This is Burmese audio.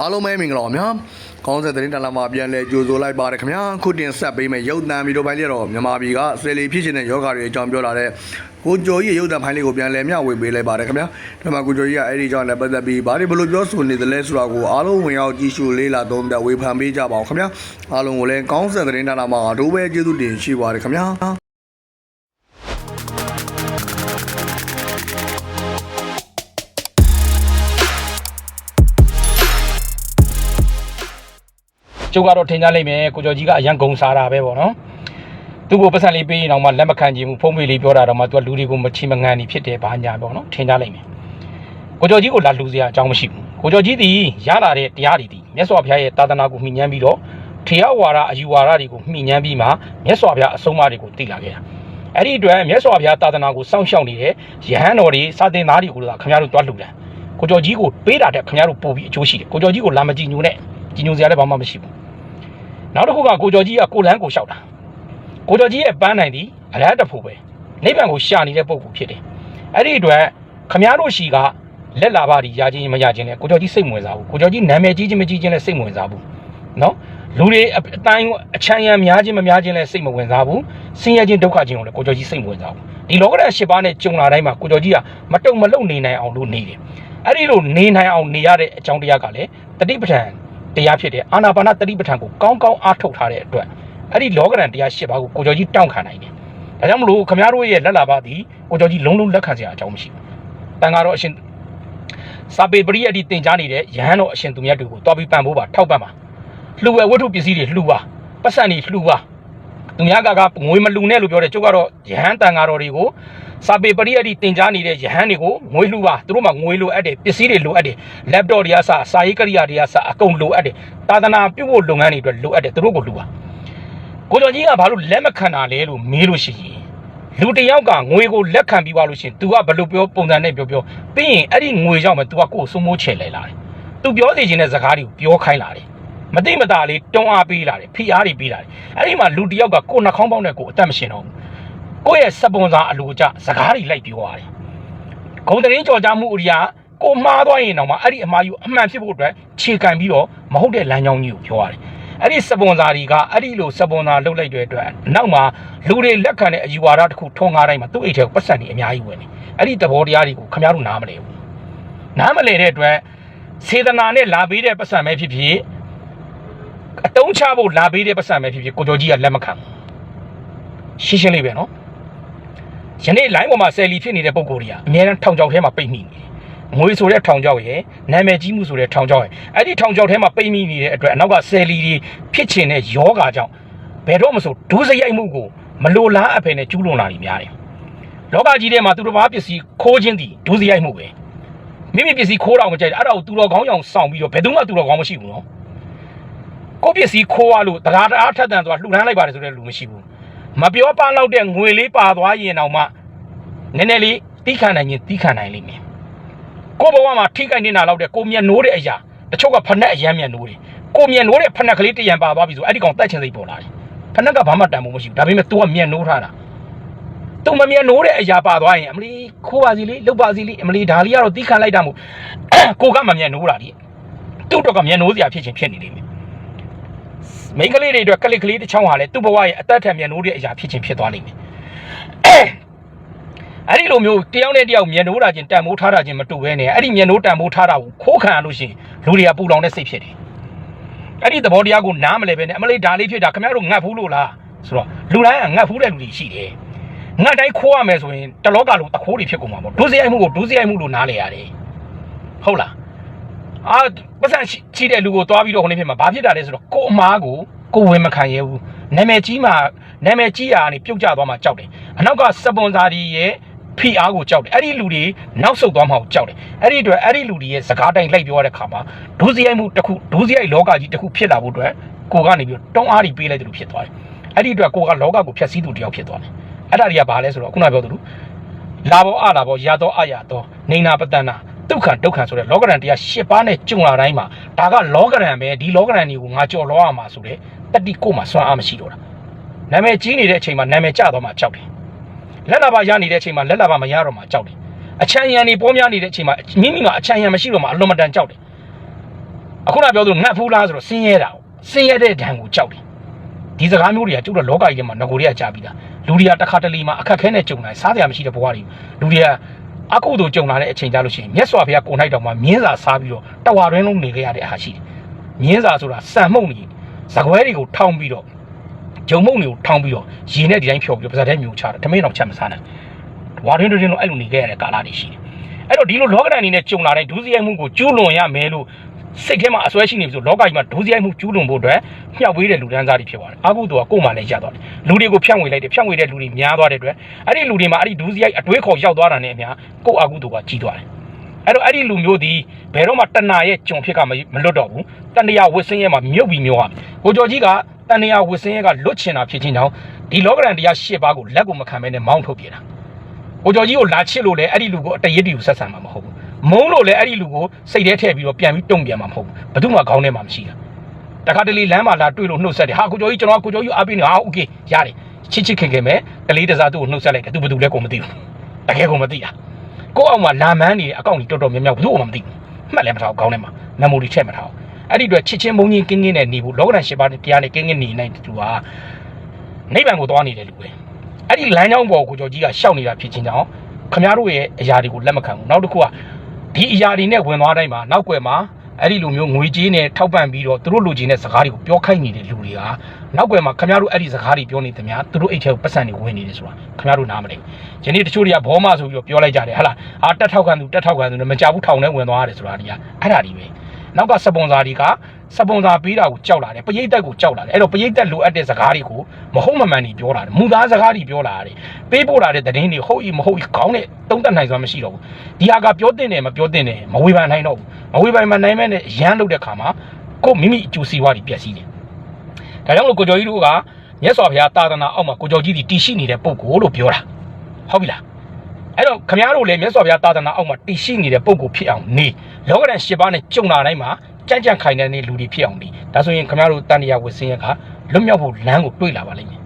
အားလုံးပဲမင်္ဂလာပါဗျာခေါင်းဆက်သတင်းတလာမှာပြန်လဲကြိုဆိုလိုက်ပါတယ်ခင်ဗျာခုတင်ဆက်ပေးမယ်ရုပ်သံဗီဒီယိုပိုင်းလေးတော့မြန်မာပြည်ကဆယ်လီဖြစ်နေတဲ့ယောဂါတွေအကြောင်းပြောလာတဲ့ကိုကျော်ကြီးရဲ့ရုပ်သံဖိုင်လေးကိုပြန်လဲမျှဝေပေးလိုက်ပါတယ်ခင်ဗျာဒီမှာကိုကျော်ကြီးကအဲ့ဒီကြောင့်လည်းပတ်သက်ပြီးဘာတွေဘယ်လိုပြောဆိုနေသလဲဆိုတာကိုအားလုံးဝင်ရောက်ကြည့်ရှုလေးလာသုံးသပ်ဝေဖန်ပေးကြပါအောင်ခင်ဗျာအားလုံးကိုလည်းခေါင်းဆက်သတင်းတလာမှာဒိုးပဲကျေးဇူးတင်ရှိပါတယ်ခင်ဗျာ ကျုပ်ကတော့ထင်ကြလိမ့်မယ်ကိုကျော်ကြီးကအရန်ဂုံစားတာပဲပေါ့နော်သူ့ကိုပတ်စံလေးပေးရင်တော့မှလက်မခံချင်ဘူးဖုံးမေးလေးပြောတာတော့မှသူကလူတွေကိုမချီမငန်နေဖြစ်တယ်ဘာညာပေါ့နော်ထင်ကြလိမ့်မယ်ကိုကျော်ကြီးကိုလာလူစရာအကြောင်းမရှိဘူးကိုကျော်ကြီးဒီရလာတဲ့တရားတွေဒီမြတ်စွာဘုရားရဲ့သာသနာကိုမှီညမ်းပြီးတော့ထေရဝါဒအယူဝါဒတွေကိုမှီညမ်းပြီးမှမြတ်စွာဘုရားအဆုံးအမတွေကိုသိလာခဲ့တာအဲ့ဒီအတွက်မြတ်စွာဘုရားသာသနာကိုစောင့်ရှောက်နေတဲ့ယဟန်တော်တွေစာသင်သားတွေကိုလည်းခင်ဗျားတို့တွားလှူတယ်ကိုကျော်ကြီးကိုပေးတာတဲ့ခင်ဗျားတို့ပို့ပြီးအကျိုးရှိတယ်ကိုကျော်ကြီးကိုလာမကြည့်ညိုနဲ့ကြည်ညိုစရာလည်းဘာမှမရှိဘူး နောက်တစ်ခုကကိုကျော်ကြီးကကိုလန်းကိုလျှောက်တာကိုကျော်ကြီးရဲ့ပန်းနိုင်သည်အရဟတဖို့ပဲနိဗ္ဗာန်ကိုရှာနေတဲ့ပုံကူဖြစ်တယ်အဲ့ဒီအတွက်ခမားတို့ရှိကလက်လာပါဒီရချင်းမရချင်းလဲကိုကျော်ကြီးစိတ်မဝင်စားဘူးကိုကျော်ကြီးနာမည်ကြီးချင်းမကြီးချင်းလဲစိတ်မဝင်စားဘူးနော်လူတွေအတိုင်းအချမ်းရံများချင်းမများချင်းလဲစိတ်မဝင်စားဘူးဆင်းရဲခြင်းဒုက္ခခြင်းကိုလည်းကိုကျော်ကြီးစိတ်မဝင်စားဘူးဒီလောကဓာတ်၈ပါးနဲ့ကြုံလာတိုင်းမှာကိုကျော်ကြီးကမတုံမလုံနေနိုင်အောင်လို့နေတယ်အဲ့ဒီလိုနေနိုင်အောင်နေရတဲ့အကြောင်းတရားကလည်းတတိပဋ္ဌာန် တရားဖြစ်တဲ့အာနာပါနတတိပဋ္ဌာန်ကိုကောင်းကောင်းအားထုတ်ထားတဲ့အတွက်အဲ့ဒီလောကရန်တရား၈ပါးကိုကိုကျော်ကြီးတောင့်ခံနိုင်တယ်။ဒါကြောင့်မလို့ခမည်းတော်ရဲ့လက်လာပါသည်ကိုကျော်ကြီးလုံးလုံးလက်ခံစရာအကြောင်းမရှိဘူး။တန်ဃာတော်အရှင်စာပေပရိယတ်ဒီတင်ကြားနေတဲ့ယဟန်တော်အရှင်သူမြတ်တွေကိုတော်ပြီးပံ့ဖို့ပါထောက်ပံ့ပါလှူဝဲဝတ္ထုပစ္စည်းတွေလှူပါပတ်စံတွေလှူပါ သူများကကငွေမလှူနဲ့လို့ပြောတယ်ကျုပ်ကတော့ယဟန်တန်ဃာတော်တွေကိုစာပေပရိယတ်ဒီတင်ကြားနေတဲ့ယဟန်တွေကိုငွေလှူပါသူတို့မှငွေလိုအပ်တယ်ပစ္စည်းတွေလိုအပ်တယ် laptop တွေကစစာရေးကရိယာတွေကစအကုန်လိုအပ်တယ်သာသနာပြုဖို့လုပ်ငန်းတွေအတွက်လိုအပ်တယ်သူတို့ကိုလှူပါကိုကျော်ကြီးကဘာလို့လက်မခံတာလဲလို့မေးလို့ရှိရင်လူတစ်ယောက်ကငွေကိုလက်ခံပြီးပါလို့ရှိရင် तू ကဘယ်လိုပြောပုံစံနဲ့ပြောပြောပြီးရင်အဲ့ဒီငွေကြောင့်ပဲ तू ကကိုယ်စိုးမိုးချေလဲလာတယ် तू ပြောစီခြင်းတဲ့စကားတွေကိုပြောခိုင်းလာတယ် မသိမသာလေးတွန်းအားပေးလာတယ်ဖိအားတွေပေးလာတယ်အဲ့ဒီမှာလူတစ်ယောက်ကကိုယ်နှာခေါင်းပေါက်နဲ့ကိုယ်အသက်မရှင်တော့ဘူးကိုယ့်ရဲ့စပွန်ဆာအလိုကျစကားတွေလိုက်ပြောရတယ်ဂုံတရင်ကြော်ကြမှုဥရိယာကိုမှားသွားရင်တော့မှအဲ့ဒီအမှားယူအမှန်ဖြစ်ဖို့အတွက်ခြေကန်ပြီးတော့မဟုတ်တဲ့လမ်းကြောင်းကြီးကိုပြောရတယ်။အဲ့ဒီစပွန်ဆာတွေကအဲ့ဒီလိုစပွန်ဆာလုပ်လိုက်တဲ့အတွက်နောက်မှာလူတွေလက်ခံတဲ့အယူဝါဒတစ်ခုထုံငါးတိုင်းမှာသူ့အိတ်ထဲကိုပတ်စံတွေအများကြီးဝင်နေ။အဲ့ဒီသဘောတရားတွေကိုခင်ဗျားတို့နားမလဲဘူး။နားမလဲတဲ့အတွက်စေတနာနဲ့လာပေးတဲ့ပတ်စံပဲဖြစ်ဖြစ် အတုံးချဖို့လာပေးတဲ့ပတ်စံပဲဖြစ်ဖြစ်ကိုကျော်ကြီးကလက်မခံဘူး။ရှင်းရှင်းလေးပဲနော်။ယနေ့ line ပေါ်မှာဆယ်လီဖြစ်နေတဲ့ပုံကိုယ်တွေကအများအားထောင်ချောက်ထဲမှာပိတ်မိနေတယ်။ငွေဆိုတဲ့ထောင်ချောက်ရယ်နာမည်ကြီးမှုဆိုတဲ့ထောင်ချောက်ရယ်အဲ့ဒီထောင်ချောက်ထဲမှာပိတ်မိနေတဲ့အတွက်အနောက်ကဆယ်လီတွေဖြစ်ချင်တဲ့ယောဂါကြောင့်ဘယ်တော့မှဆိုဒုစရိုက်မှုကိုမလိုလားအဖယ်နဲ့ကျူးလွန်လာနေများတယ်။လောကကြီးထဲမှာသူတစ်ပါးပစ္စည်းခိုးခြင်းတည်ဒုစရိုက်မှုပဲ။မိမိပစ္စည်းခိုးတော့မကြိုက်အဲ့ဒါကိုသူတော်ကောင်းအောင်စောင့်ပြီးတော့ဘယ်သူမှသူတော်ကောင်းမရှိဘူးနော်။ ကိုယ့်ပစ္စည်းခိုးရလို့တရားတရားထက်တန်သွားလှူဒန်းလိုက်ပါတယ်ဆိုတဲ့လူမရှိဘူး။မပြောပန်းလောက်တဲ့ငွေလေးပါသွားရင်တော့မှနည်းနည်းလေးတီးခံနိုင်ရင်တီးခံနိုင်လိမ့်မယ်ကိုယ့်ဘဝမှာထိခိုက်နေတာလောက်တဲ့ကိုမျက်နိုးတဲ့အရာတချို့ကဖက်နဲ့အရမ်းမျက်နိုးတယ်ကိုမျက်နိုးတဲ့ဖက်နဲ့ကလေးတရံပါသွားပြီဆိုအဲ့ဒီကောင်တိုက်ချင်စိတ်ပေါ်လာတယ်ဖက်နဲ့ကဘာမှတန်ဖို့မရှိဘူးဒါပေမဲ့ तू ကမျက်နိုးထားတာ तू မမျက်နိုးတဲ့အရာပါသွားရင်အမလီခိုးပါစီလေးလုတ်ပါစီလေးအမလီဒါလေးကတော့တီးခံလိုက်တာမို့ကိုကမမျက်နိုးတာလေသူ့တော့ကမျက်နိုးစရာဖြစ်ချင်းဖြစ်နေလိမ့်မယ် မိန်းကလေးတွေအတွက်ကလစ်ကလေးတစ်ချောင်းဟာလေသူ့ဘဝရဲ့အသက်ထက်မျက်နိုးတဲ့အရာဖြစ်ချင်းဖြစ်သွားလိမ့်မယ်အဲ့ဒီလိုမျိုးတယောက်နဲ့တယောက်မျက်နှိုးတာချင်းတန်မိုးထားတာချင်းမတူဘဲနဲ့အဲ့ဒီမျက်နှိုးတန်မိုးထားတာကိုခိုးခံရလို့ရှိရင်လူတွေကပူလောင်တဲ့စိတ်ဖြစ်တယ်အဲ့ဒီသဘောတရားကိုနားမလဲပဲနဲ့အမလေးဒါလေးဖြစ်တာခင်ဗျားတို့ငတ်ဘူးလို့လားဆိုတော့လူတိုင်းကငတ်ဘူးတဲ့လူတွေရှိတယ်ငတ်တိုင်းခိုးရမယ်ဆိုရင်တလောကလုံးတခိုးတွေဖြစ်ကုန်မှာပေါ့ဒုစရိုက်မှုကိုဒုစရိုက်မှုလို့နားလဲရတယ်ဟုတ်လား အာပတ်စံချီတဲ့လူကိုတွားပြီးတော့ဟိုနေ့ဖြစ်မှာဘာဖြစ်တာလဲဆိုတော့ကိုအမားကိုကိုဝင်မခံရဘူးနာမည်ကြီးမှနာမည်ကြီးရာကနေပြုတ်ကျသွားမှကြောက်တယ်အနောက်ကစပွန်ဆာတွေရဲ့ဖိအားကိုကြောက်တယ်အဲ့ဒီလူတွေနောက်ဆုတ်သွားမှကိုကြောက်တယ်အဲ့ဒီအတွက်အဲ့ဒီလူတွေရဲ့စကားတိုင်းလိုက်ပြောရတဲ့ခါမှာဒုစရိုက်မှုတစ်ခုဒုစရိုက်လောကကြီးတစ်ခုဖြစ်လာဖို့အတွက်ကိုကနေပြီးတော့တောင်းအားတွေပေးလိုက်တယ်လို့ဖြစ်သွားတယ်အဲ့ဒီအတွက်ကိုကလောကကိုဖျက်ဆီးသူတစ်ယောက်ဖြစ်သွားတယ်အဲ့ဒါတွေကဘာလဲဆိုတော့ခုနပြောသလိုလာဘောအလာဘောရာတော်အရာတော်နေနာပတနာ ဒုက္ခဒုက္ခဆိုတဲ့လောကရန်တရား၈ပါးနဲ့ကြုံလာတိုင်းမှာဒါကလောကရန်ပဲဒီလောကရန်တွေကိုငါကြော်လောရမှာဆိုတဲ့တတိကိုမှစွမ်းအားမရှိတော့တာနာမည်ကြီးနေတဲ့အချိန်မှာနာမည်ကျသွားမှကြောက်တယ်လက်လာပါရနေတဲ့အချိန်မှာလက်လာပါမရတော့မှကြောက်တယ်အချမ်းရံနေပေါ်များနေတဲ့အချိန်မှာမိမိမှာအချမ်းရံမရှိတော့မှအလွန်မတန်ကြောက်တယ်အခုနပြောသူငတ်ဖူးလားဆိုတော့ဆင်းရဲတာကိုဆင်းရဲတဲ့ဒဏ်ကိုကြောက်တယ်ဒီစကားမျိုးတွေကကျုပ်တို့လောကကြီးထဲမှာငကိုတွေကကြားပြီးသားလူတွေကတစ်ခါတလေမှာအခက်ခဲနဲ့ကြုံလာစားစရာမရှိတဲ့ဘဝတွေလူတွေက အကုသို့ကြုံလာတဲ့အချိန်ကြလို့ရှိရင်မြတ်စွာဘုရားကိုယ်၌တော်မှာမြင်းစာစားပြီးတော့တဝါတွင်းလုံးနေခဲ့ရတဲ့အားရှိတယ်မြင်းစာဆိုတာစံမှုန့်နေဇကွဲတွေကိုထောင်းပြီးတော့ဂျုံမုံတွေကိုထောင်းပြီးတော့ရေနဲ့ဒီတိုင်းဖြော်ပြီးတော့ပါဇက်တဲ့မျိုးချတာတမင်းတော့ချက်မစားနိုင်ဝါတွင်းတွင်းလုံးအဲ့လိုနေခဲ့ရတဲ့ကာလတွေရှိတယ်အဲ့တော့ဒီလိုလောကဒဏ်အနေနဲ့ကြုံလာတဲ့ဒုစရိုက်မှုကိုကျူးလွန်ရမယ်လို့ စိတ်ထဲမှာအစွဲရှိနေပြီဆိုလောကကြီးမှာဒုစရိုက်မှုကျူးလွန်ဖို့အတွက်မျှဝေးတဲ့လူဒန်းစားတွေဖြစ်သွားတယ်အာဟုသူကကိုယ်မှလည်းရသွားတယ်လူတွေကိုဖြန့်ဝေလိုက်တယ်ဖြန့်ဝေတဲ့လူတွေများသွားတဲ့အတွက်အဲ့ဒီလူတွေမှာအဲ့ဒီဒုစရိုက်အတွေးခေါ်ရောက်သွားတာနဲ့အများကိုယ်အာဟုသူကကြီးသွားတယ်အဲ့တော့အဲ့ဒီလူမျိုးဒီဘယ်တော့မှတဏှာရဲ့ကြုံဖြစ်ကမမလွတ်တော့ဘူးတဏှာဝစ်စင်းရဲ့မှာမြုပ်ပြီးမျိုးရမယ်ကိုကျော်ကြီးကတဏှာဝစ်စင်းရဲ့ကလွတ်ချင်တာဖြစ်ချင်းကြောင့်ဒီလောကရန်တရား၈ပါးကိုလက်ကိုမခံဘဲနဲ့မောင်းထုတ်ပြတာကိုကျော်ကြီးကိုလာချစ်လို့လည်းအဲ့ဒီလူကိုအတရစ်တီကိုဆက်ဆံမှာမဟုတ်ဘူး မုန်းလို့လည်းအဲ့ဒီလူကိုစိတ်ထဲထည့်ပြီးတော့ပြန်ပြီးတုံ့ပြန်မှာမဟုတ်ဘူးဘယ်သူမှခေါင်းထဲမှာမရှိတာတခါတလေလမ်းမှာလာတွေ့လို့နှုတ်ဆက်တယ်ဟာကိုကျော်ကြီးကျွန်တော်ကကိုကျော်ကြီးအားပေးနေဟာโอเคရတယ်ချစ်ချစ်ခင်ခင်ပဲတလေးတစားသူ့ကိုနှုတ်ဆက်လိုက်တယ်သူဘယ်သူလဲကိုမသိဘူးတကယ်ကိုမသိတာကိုအောင်မှာလာမန်းနေတဲ့အကောင့်ကြီးတော်တော်များများဘယ်သူမှမသိဘူးမှတ်လည်းမထားဘူးခေါင်းထဲမှာမမိုရီထည့်မထားဘူးအဲ့ဒီအတွက်ချစ်ချင်းမုန်းချင်းကင်းကင်းနဲ့နေဖို့လောကဓာတ်ရှင်ပါးတရားနဲ့ကင်းကင်းနေနိုင်တဲ့သူဟာနိဗ္ဗာန်ကိုသွားနေတယ်လူပဲ အဲ့ဒီလမ်းကြောင်းပေါ်ကိုကျော်ကြီးကရှောက်နေတာဖြစ်ချင်းကြောင့်ခမရတို့ရဲ့အရာတွေကိုလက်မခံဘူးနောက်တစ်ခုက ဒီအရာတွေနဲ့ဝင်သွားတိုင်းမှာနောက်ွယ်မှာအဲ့ဒီလူမျိုးငွေကြေးနဲ့ထောက်ပံ့ပြီးတော့သူတို့လူချင်းတဲ့စကားတွေကိုပြောခိုင်းနေတဲ့လူတွေကနောက်ွယ်မှာခမရတို့အဲ့ဒီစကားတွေပြောနေသမျှသူတို့အိတ်ထဲကိုပတ်စံတွေဝင်နေတယ်ဆိုတာခမရတို့နားမလည်ဘူးယနေ့တချို့တွေကဘောမဆိုပြီးတော့ပြောလိုက်ကြတယ်ဟဟလားအာတက်ထောက်ခံသူတက်ထောက်ခံသူနဲ့မကြဘူးထောင်ထဲဝင်သွားရတယ်ဆိုတာတွေကအဲ့ဒါတွေပဲနောက်ကစပွန်ဆာတွေက စပွန်ဆာပေးတာကိုကြောက်လာတယ်ပရိသတ်ကိုကြောက်လာတယ်အဲ့တော့ပရိသတ်လိုအပ်တဲ့စကားတွေကိုမဟုတ်မမှန်တွေပြောလာတယ်မူသားစကားတွေပြောလာတယ်ပေးပို့လာတဲ့သတင်းတွေဟုတ်ဤမဟုတ်ဤခေါင်းနဲ့တုံးတက်နိုင်စွာမရှိတော့ဘူးဒီဟာကပြောတင်တယ်မပြောတင်တယ်မဝေဖန်နိုင်တော့ဘူးမဝေဖန်မနိုင်မဲ့နဲ့ရမ်းလုပ်တဲ့ခါမှာကိုမိမိအကျိုးစီးပွားတွေပျက်စီးတယ်ဒါကြောင့်လို့ကိုကျော်ကြီးတို့ကမြတ်စွာဘုရားတာသနာအောက်မှာကိုကျော်ကြီးဒီတည်ရှိနေတဲ့ပုံကိုလို့ပြောတာဟုတ်ပြီလားအဲ့တော့ခမည်းတော်လည်းမြတ်စွာဘုရားတာသနာအောက်မှာတည်ရှိနေတဲ့ပုံကိုဖြစ်အောင်နေလောကရန်၈ပါးနဲ့ကြုံလာတိုင်းမှာ ကြံ့ကြံ့ခိုင်တဲ့လူတွေဖြစ်အောင်နေဒါဆိုရင်ခမည်းတော်တန်တရားဝစ်စင်းရကလွတ်မြောက်ဖို့လမ်းကိုတွေးလာပါလိမ့်မယ်